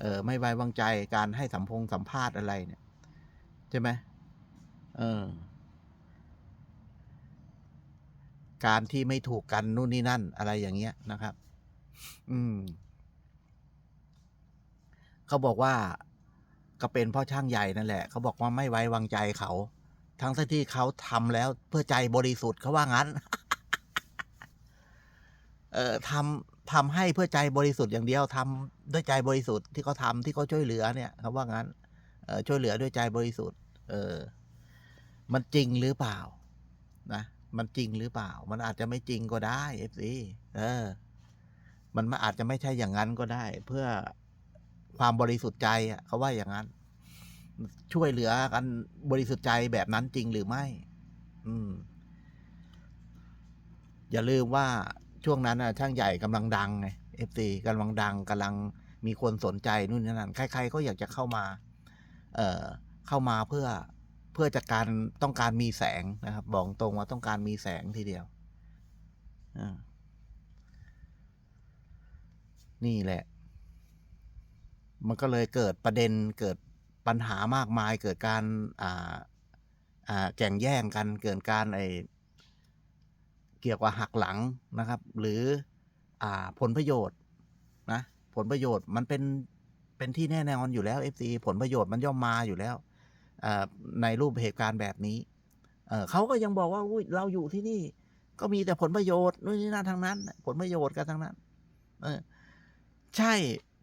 เออไม่ไว้วางใจการให้สัมพงสัมภาษณ์อะไรเนี่ยใช่ไหมเออการที่ไม่ถูกกันนู่นนี่นั่นอะไรอย่างเงี้ยนะครับ อืม เขาบอกว่าก็เป็นพ่อช่างใหญ่นั่นแหละ เขาบอกว่าไม่ไว้วางใจเขา ทั้งที่เขาทำแล้วเพื่อใจบริสุทธิ์เขาว่างั้น เออทำ ทำให้เพื่อใจบริสุทธิ์อย่างเดียวทำด้วยใจบริสุทธิ์ที่เขาทำที่เขาช่วยเหลือเนี่ยเขาว่างั้นเออช่วยเหลือด้วยใจบริสุทธิ์ เออ มันจริงหรือเปล่า นะมันจริงหรือเปล่า มันอาจจะไม่จริงก็ได้เอฟซีเออ มันอาจจะไม่ใช่อย่างนั้นก็ได้ เพื่อความบริสุทธิ์ใจอะเขาว่าอย่างนั้น ช่วยเหลือกันบริสุทธิ์ใจแบบนั้นจริงหรือไม่ อืม อย่าลืมว่า ช่วงนั้นน่ะช่างใหญ่กำลังดังไงเอฟซีกำลังดังกำลังมีคนสนใจนู่นนี่นั่นใครๆก็อยากจะเข้ามาเอ่อเข้ามาเพื่อเพื่อจากการต้องการมีแสงนะครับบอกตรงว่าต้องการมีแสงทีเดียวอนี่แหละ มันก็เลยเกิดประเด็นเกิดปัญหามากมายเกิดการอ่าอ่าแข่งแย่งกันเกิดการไอ เกี่ยวกับหักหลังนะครับ หรืออผลประโยชน์นะผลประโยชน์มันเป็นเป็นที่แน่นอนอยู่แล้ว FC ผลประโยชน์มันย่อมมาอยู่แล้วในรูปเหตุการณ์แบบนี้เขาก็ยังบอกว่าเราอยู่ที่นี่ ก็มีแต่ผลประโยชน์นู่นนี่นั่นทั้งนั้น ผลประโยชน์กันทั้งนั้นเออใช่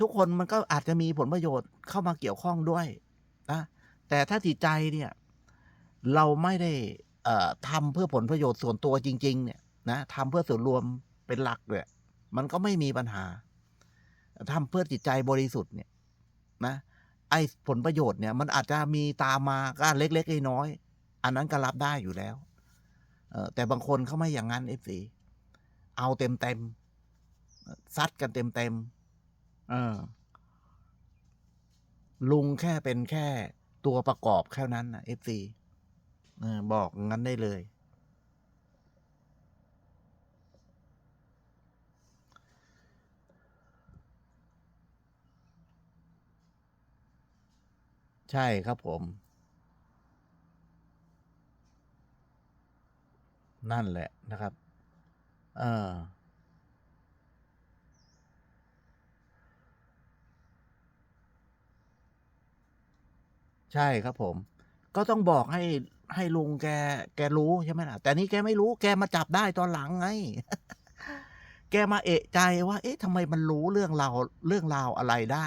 ทุกคนมันก็อาจจะมีผลประโยชน์เข้ามาเกี่ยวข้องด้วยนะแต่ถ้าจิตใจเนี่ย เราไม่ได้ทำเพื่อผลประโยชน์ส่วนตัวจริง ๆ เนี่ย นะทำเพื่อส่วนรวมเป็นหลักเนี่ยมันก็ไม่มีปัญหาทำเพื่อจิตใจบริสุทธิ์เนี่ยนะ ไอ้ผลประโยชน์เนี่ย มันอาจจะมีตามมาก็เล็กๆน้อยๆอันนั้นก็รับได้อยู่แล้วเออแต่บางคนเขาไม่อย่างนั้นเอฟซีเอาเต็มเต็มซัดกันเต็มเต็มเออลุงแค่เป็นแค่ตัวประกอบแค่นั้นนะเอฟซีบอกงั้นได้เลย ใช่ครับผม นั่นแหละนะครับ เออ ใช่ครับผม ก็ต้องบอกให้ ให้ลุงแก แกรู้ใช่ไหมล่ะ แต่นี่แกไม่รู้ แกมาจับได้ตอนหลังไง แกมาเอะใจว่า เอ๊ะทำไมมันรู้เรื่องราวเรื่องราวอะไรได้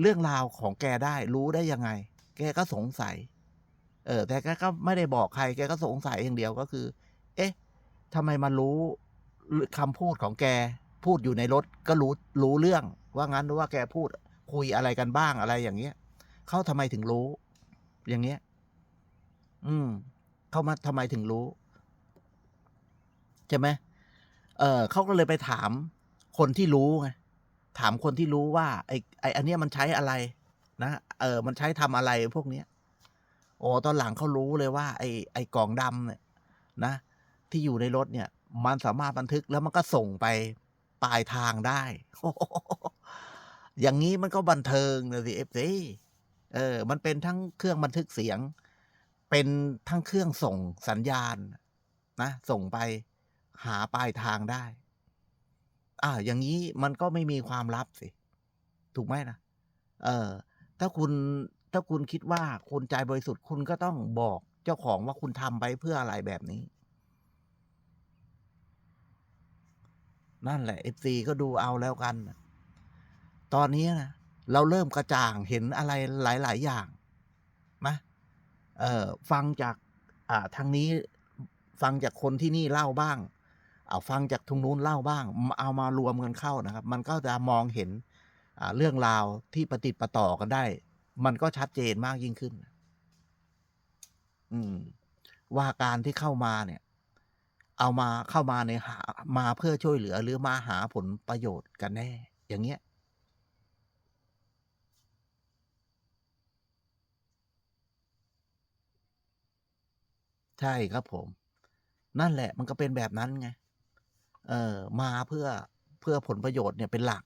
เรื่องราวของแกได้ รู้ได้ยังไง แกก็สงสัย เออ แต่แกก็ไม่ได้บอกใคร แกก็สงสัยอย่างเดียวก็คือ เอ๊ะทำไมมารู้คำพูดของแกพูดอยู่ในรถก็รู้รู้เรื่อง ว่างั้นหรือว่าแกพูดคุยอะไรกันบ้างอะไรอย่างเงี้ยเขาทำไมถึงรู้ อย่างเงี้ย อืมเขามาทำไมถึงรู้ใช่ไหมเออเขาก็เลยไปถามคนที่รู้ไง ถามคนที่รู้ว่า ไอ้ไอ้อันเนี้ยมันใช้อะไรนะเออ มันใช้ทำอะไรพวกเนี้ย โอ้ตอนหลังเขารู้เลยว่า ไอ้ไอ้กล่องดำเนี่ยนะ ที่อยู่ในรถเนี่ย มันสามารถบันทึกแล้วมันก็ส่งไปปลายทางได้ อย่างนี้มันก็บันเทิงเลยสิเอฟซีเออ มันเป็นทั้งเครื่องบันทึกเสียง เป็นทั้งเครื่องส่งสัญญาณ นะ ส่งไปหาปลายทางได้ อ่า อย่างนี้มันก็ไม่มีความลับสิ ถูกไหมนะเออ ถ้าคุณถ้าคุณคิดว่าคุณใจบริสุทธิ์คุณก็ต้องบอกเจ้าของว่าคุณทำไปเพื่ออะไรแบบนี้ นั่นแหละเอฟซีก็ดูเอาแล้วกัน ตอนนี้นะเราเริ่มกระจ่างเห็นอะไรหลาย ๆ อย่างนะเออฟังจาก อ่าทางนี้ฟังจากคนที่นี่เล่าบ้าง เอาฟังจากทุงนู้นเล่าบ้าง เอามารวมกันเข้านะครับ มันก็จะมองเห็นเรื่องราวที่ประติดประต่อกันได้ มันก็ชัดเจนมากยิ่งขึ้น อืม ว่าการที่เข้ามาเนี่ย เอามาเข้ามาในหามาเพื่อช่วยเหลือหรือมาหาผลประโยชน์กันแน่ อย่างเงี้ยใช่ครับผม นั่นแหละมันก็เป็นแบบนั้นไง เออมาเพื่อเพื่อผลประโยชน์เนี่ยเป็นหลัก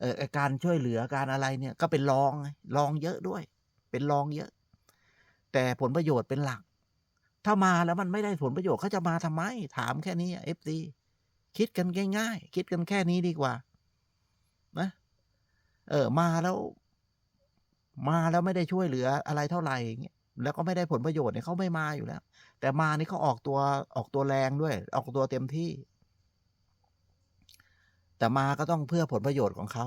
เออการช่วยเหลือการอะไรเนี่ยก็เป็นรองรองเยอะด้วย เป็นรองเยอะ แต่ผลประโยชน์เป็นหลัก ถ้ามาแล้วมันไม่ได้ผลประโยชน์เขาจะมาทำไม ถามแค่นี้เอฟซีคิดกันง่ายๆคิดกันแค่นี้ดีกว่านะเออมาแล้ว มาแล้วไม่ได้ช่วยเหลืออะไรเท่าไหร่อย่างเงี้ยแล้วก็ไม่ได้ผลประโยชน์เนี่ยเขาไม่มาอยู่แล้ว แต่มานี่เขาออกตัวออกตัวแรงด้วย ออกตัวเต็มที่ แต่มาก็ต้องเพื่อผลประโยชน์ของเขา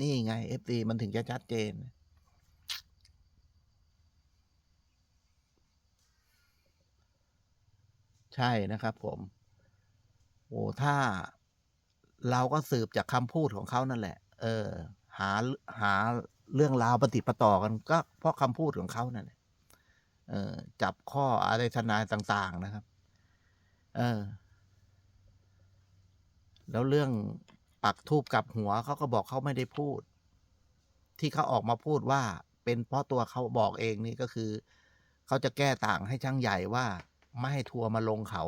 นี่ไงเอฟซีมันถึงจะชัดเจน ใช่นะครับผมโอ้ถ้าเราก็สืบจากคำพูดของเขานั่นแหละ เออ หาหาเรื่องราวปฏิปต่อกันก็เพราะคำพูดของเขานั่นแหละเออ จับข้ออะไรทนายต่าง ๆ นะครับ เออ แล้วเรื่องปักทูบกับหัวเขาก็บอกเขาไม่ได้พูด ที่เขาออกมาพูดว่า เป็นเพราะตัวเขาบอกเองนี่ก็คือ เขาจะแก้ต่างให้ช่างใหญ่ว่า ไม่ให้ทัวร์มาลงเขา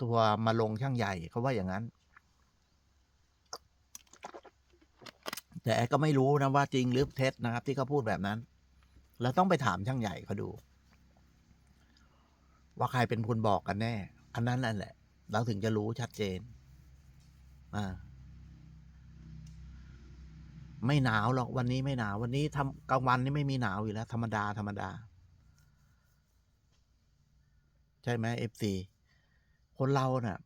ทัวร์มาลงช่างใหญ่เขาว่าอย่างนั้น แต่แอก็ไม่รู้นะว่าจริงหรือเท็จนะครับ ที่เขาพูดแบบนั้นเราต้องไปถามช่างใหญ่เขาดู ว่าใครเป็นคนบอกกันแน่ อันนั้นนั่นแหละ เราถึงจะรู้ชัดเจน อ่าไม่หนาวหรอกวันนี้ไม่หนาว วันนี้ทำกลางวันนี่ไม่มีหนาวอยู่แล้ว ธรรมดาธรรมดา ใช่ไหมเอฟซีคนเราเนะ่ะ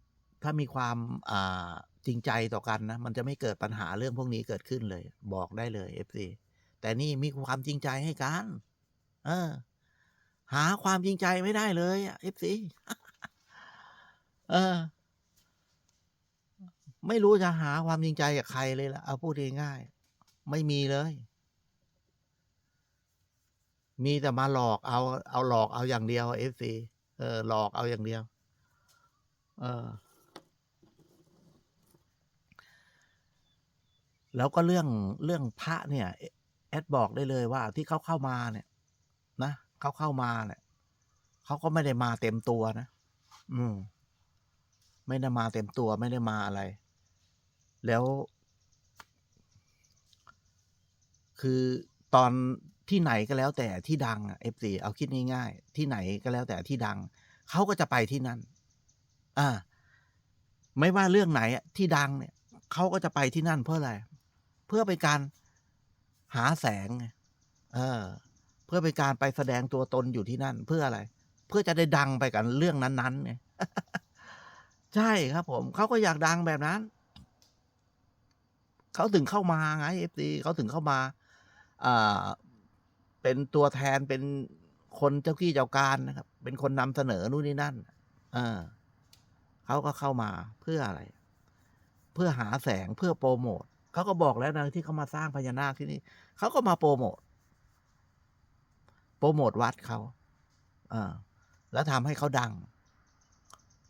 ถ้ามีความอ่าจริงใจต่อกันนะ มันจะไม่เกิดปัญหาเรื่องพวกนี้เกิดขึ้นเลย บอกได้เลยเอฟซีแต่นี่มีความจริงใจให้กัน เออ หาความจริงใจไม่ได้เลยเอฟซีเออ ไม่รู้จะหาความจริงใจกับใครเลยล่ะ เอาพูดง่ายๆไม่มีเลย มีแต่มาหลอกเอาเอาหลอกเอาอย่างเดียวเอฟซีเออหลอกเอาอย่างเดียว เออ แล้วก็เรื่องเรื่องพระเนี่ย แอดบอกได้เลยว่าที่เขาเข้ามาเนี่ย นะเขาเข้ามาเนี่ยเขาก็ไม่ได้มาเต็มตัวนะ อืม ไม่ได้มาเต็มตัวไม่ได้มาอะไร แล้ว คือตอนที่ไหนก็แล้วแต่ที่ดังอะเอฟซีเอาคิดง่ายๆ ที่ไหนก็แล้วแต่ที่ดัง เขาก็จะไปที่นั่น อ่า ไม่ว่าเรื่องไหนอะที่ดังเนี่ยเขาก็จะไปที่นั่นเพื่ออะไร เพื่อเป็นการหาแสงไงเออ เพื่อเป็นการไปแสดงตัวตนอยู่ที่นั่น เพื่ออะไร เพื่อจะได้ดังไปกันเรื่องนั้นๆไงใช่ครับผม เขาก็อยากดังแบบนั้น เขาถึงเข้ามาไงเอฟซีเขาถึงเข้ามาอ่าเป็นตัวแทนเป็นคนเจ้าขี้เจ้าการนะครับ เป็นคนนำเสนอนู่นนี่นั่นอ่าเขาก็เข้ามาเพื่ออะไร เพื่อหาแสงเพื่อโปรโมทเขาก็บอกแล้วนะที่เขามาสร้างพญานาคที่นี่เขาก็มาโปรโมทโปรโมทวัดเขาอ่าแล้วทำให้เขาดัง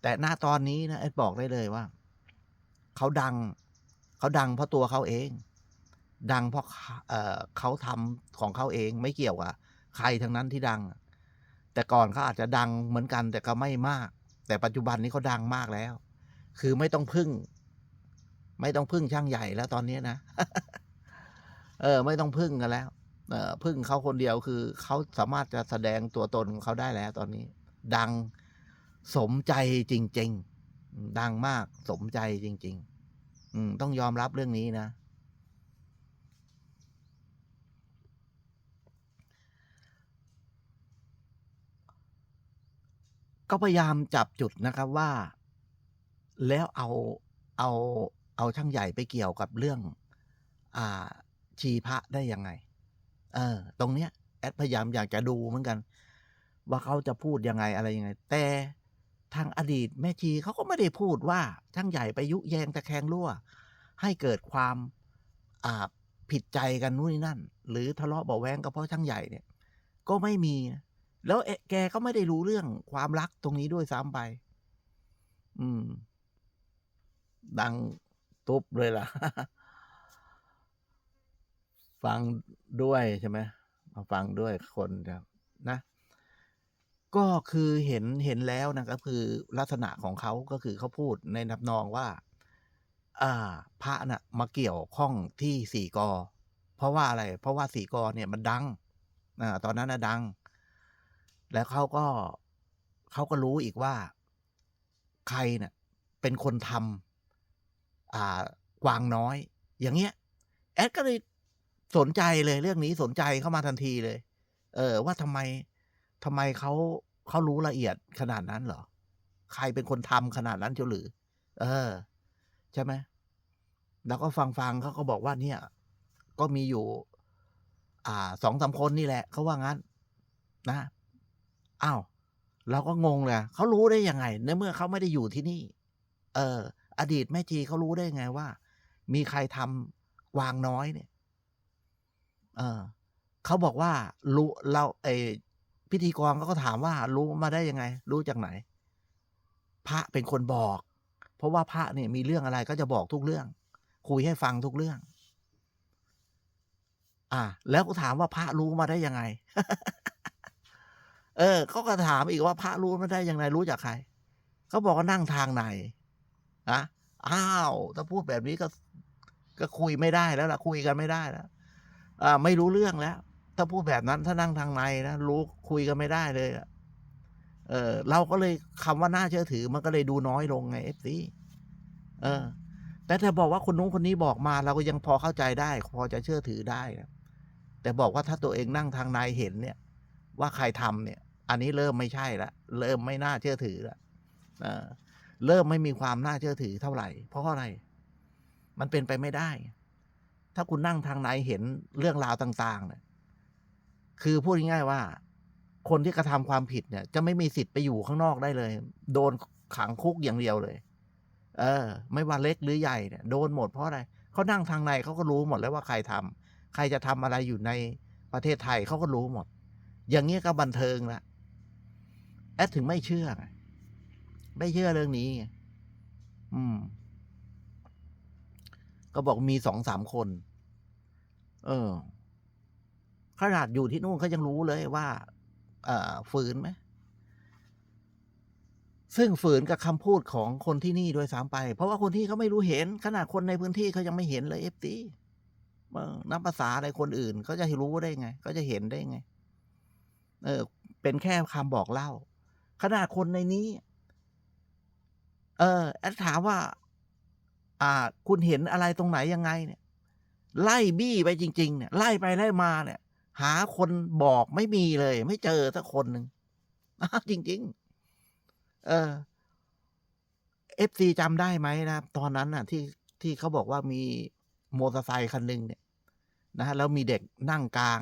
แต่หน้าตอนนี้นะเอ็ดบอกได้เลยว่าเขาดัง เขาดังเพราะตัวเขาเอง ดังเพราะเเขาทำของเขาเองไม่เกี่ยวกับใครทั้งนั้นที่ดัง แต่ก่อนเขาอาจจะดังเหมือนกัน แต่ก็ไม่มาก แต่ปัจจุบันนี้เขาดังมากแล้ว คือไม่ต้องพึ่ง ไม่ต้องพึ่งช่างใหญ่แล้วตอนนี้นะ เออ ไม่ต้องพึ่งกันแล้วเออพึ่งเขาคนเดียวคือเขาสามารถจะแสดงตัวตนของเขาได้แล้วตอนนี้ ดังสมใจจริง ๆ ดังมากสมใจจริง ๆ อืม ต้องยอมรับเรื่องนี้นะ ก็พยายามจับจุดนะครับว่า แล้วเอาเอาเอาช่างใหญ่ไปเกี่ยวกับเรื่อง อ่า ชีพระได้ยังไง เออ ตรงเนี้ย แอดพยายามอยากจะดูเหมือนกัน ว่าเขาจะพูดยังไงอะไรยังไง แต่ ทางอดีตแม่ชีเขาก็ไม่ได้พูดว่าช่างใหญ่ไปยุแยงตะแคงรั่ว ให้เกิดความผิดใจกันนู่นนี่นั่น หรือทะเลาะเบาแวงก็เพราะช่างใหญ่เนี่ย ก็ไม่มีนะแล้วแกก็ไม่ได้รู้เรื่องความรักตรงนี้ด้วยซ้ำไป อืม ดังตุบเลยล่ะ ฟังด้วยใช่ไหมมาฟังด้วยคนครับนะ ก็คือเห็นเห็นแล้วนะก็คือลักษณะของเขาก็คือเขาพูดในนับนองว่า อ่า พระน่ะมาเกี่ยวข้องที่สี่กอ เพราะว่าอะไร เพราะว่าสี่กอเนี่ยมันดังอ่าตอนนั้นน่ะดัง แล้วเขาก็เขาก็รู้อีกว่า ใครเน่ะเป็นคนทำอ่ากวางน้อย อย่างเงี้ย แอดก็เลยสนใจเลยเรื่องนี้สนใจเข้ามาทันทีเลย เออ ว่าทำไมทำไมเขา เขารู้ละเอียดขนาดนั้นเหรอ ใครเป็นคนทำขนาดนั้นเชียวหรือ เออ ใช่ไหมแล้วก็ฟังๆเขาก็บอกว่าเนี่ย ก็มีอยู่ อ่า2-3คนนี่แหละเขาว่างั้น นะอ้าวเราก็งงเลยเขารู้ได้ยังไงในเมื่อเขาไม่ได้อยู่ที่นี่ เออ อดีตแม่ชีเขารู้ได้ไงว่า มีใครทำกวางน้อยเนี่ย เออเขาบอกว่ารู้เราไอ้ พิธีกรเขาก็ถามว่ารู้มาได้ยังไง รู้จากไหน พระเป็นคนบอก เพราะว่าพระเนี่ยมีเรื่องอะไรก็จะบอกทุกเรื่อง คุยให้ฟังทุกเรื่อง อ่า แล้วก็ถามว่าพระรู้มาได้ยังไง เออเขาก็ถามอีกว่าพระรู้มาได้ยังไงรู้จากใครเขาบอกว่านั่งทางไหนฮะอ้าวถ้าพูดแบบนี้ก็ก็คุยไม่ได้แล้วล่ะคุยกันไม่ได้แล้วอ่าไม่รู้เรื่องแล้ว ถ้าพูดแบบนั้นถ้านั่งทางในนะรู้คุยกันไม่ได้เลยเออเราก็เลยคำว่าน่าเชื่อถือ มันก็เลยดูน้อยลงไง FC เออ แต่ถ้าบอกว่าคนนู้นคนนี้บอกมา เราก็ยังพอเข้าใจได้ พอจะเชื่อถือได้นะแต่บอกว่าถ้าตัวเองนั่งทางในเห็นเนี่ย ว่าใครทำเนี่ย อันนี้เริ่มไม่ใช่ล้วเริ่มไม่น่าเชื่อถือล้วเออเริ่มไม่มีความน่าเชื่อถือเท่าไหร่ เพราะอะไร มันเป็นไปไม่ได้ ถ้าคุณนั่งทางในเห็นเรื่องราวต่าง ๆ เนี่ย คือพูดง่ายๆว่า คนที่กระทำความผิดเนี่ย จะไม่มีสิทธิ์ไปอยู่ข้างนอกได้เลย โดนขังคุกอย่างเดียวเลย เออ ไม่ว่าเล็กหรือใหญ่เนี่ยโดนหมดเพราะอะไรเขานั่งทางในเขาก็รู้หมดแล้วว่าใครทำใครจะทำอะไรอยู่ในประเทศไทยเขาก็รู้หมด อย่างเงี้ก็บันเทิงล้วแอดถึงไม่เชื่อไม่เชื่อเรื่องนี้ อืม ก็บอกมี2-3คน เออ ขนาดอยู่ที่นู่นเขายังรู้เลยว่าเอฝืนไหมซึ่งฝืนกับคำพูดของคนที่นี่ด้วยซ้ำไป เพราะว่าคนที่เขาไม่รู้เห็น ขนาดคนในพื้นที่เขายังไม่เห็นเลย FC เออนับภาษาอะไรคนอื่นเขาจะรู้ได้ไงเขาจะเห็นได้ไง เออ เป็นแค่คำบอกเล่า ขนาดคนในนี้ เออแอดถามว่า อ่า คุณเห็นอะไรตรงไหนยังไง เนี่ย ไล่บี้ไปจริง ๆ เนี่ย ไล่ไปไล่มาเนี่ย หาคนบอกไม่มีเลย ไม่เจอสักคนหนึ่งจริง ๆ เออ FC จำได้ไหมนะครับตอนนั้นน่ะ ที่ที่เขาบอกว่ามีมอเตอร์ไซค์คันหนึ่งเนี่ย นะฮะแล้วมีเด็กนั่งกลาง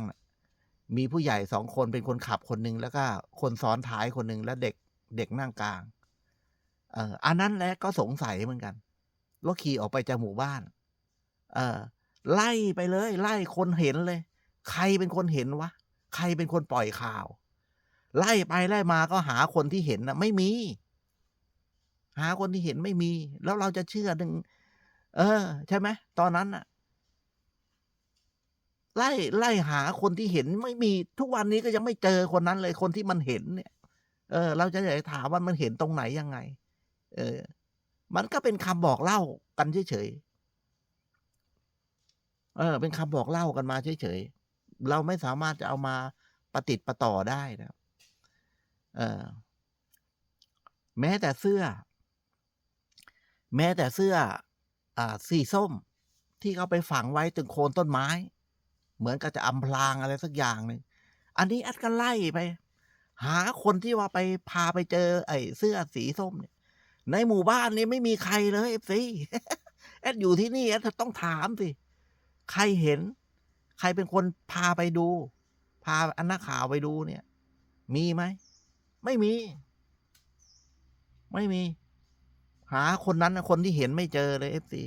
มีผู้ใหญ่2คนเป็นคนขับคนหนึ่งแล้วก็คนซ้อนท้ายคนหนึ่งแล้วเด็กเด็กนั่งกลาง เอออันนั้นแหละก็สงสัยเหมือนกันว่าขี่ออกไปจากหมู่บ้าน เออไล่ไปเลย ไล่คนเห็นเลย ใครเป็นคนเห็นวะ ใครเป็นคนปล่อยข่าว ไล่ไปไล่มาก็หาคนที่เห็นน่ะไม่มี หาคนที่เห็นไม่มี แล้วเราจะเชื่อดึง เออ ใช่ไหมตอนนั้นน่ะไล่ไล่หาคนที่เห็นไม่มี ทุกวันนี้ก็ยังไม่เจอคนนั้นเลยคนที่มันเห็นเนี่ย เออ เราจะอยากถามว่ามันเห็นตรงไหนยังไง เออ มันก็เป็นคำบอกเล่ากันเฉยๆเออ เป็นคำบอกเล่ากันมาเฉยๆ เราไม่สามารถจะเอามาประติดประต่อได้นะครับเออแม้แต่เสื้อ แม้แต่เสื้ออสีส้มที่เขาไปฝังไว้ตรงโคนต้นไม้ เหมือนกับจะอำพรางอะไรสักอย่างหนึ่งอันนี้แอดก็ไล่ไป หาคนที่ว่าไปพาไปเจอ ไอ้เสื้อสีส้มเนี่ย ในหมู่บ้านนี้ไม่มีใครเลย FC แอดอยู่ที่นี่แอดต้องถามสิ ใครเห็น ใครเป็นคนพาไปดู พาอันนักข่าวไปดูเนี่ย มีไหม ไม่มี ไม่มี หาคนนั้นคนที่เห็นไม่เจอเลยเอฟซี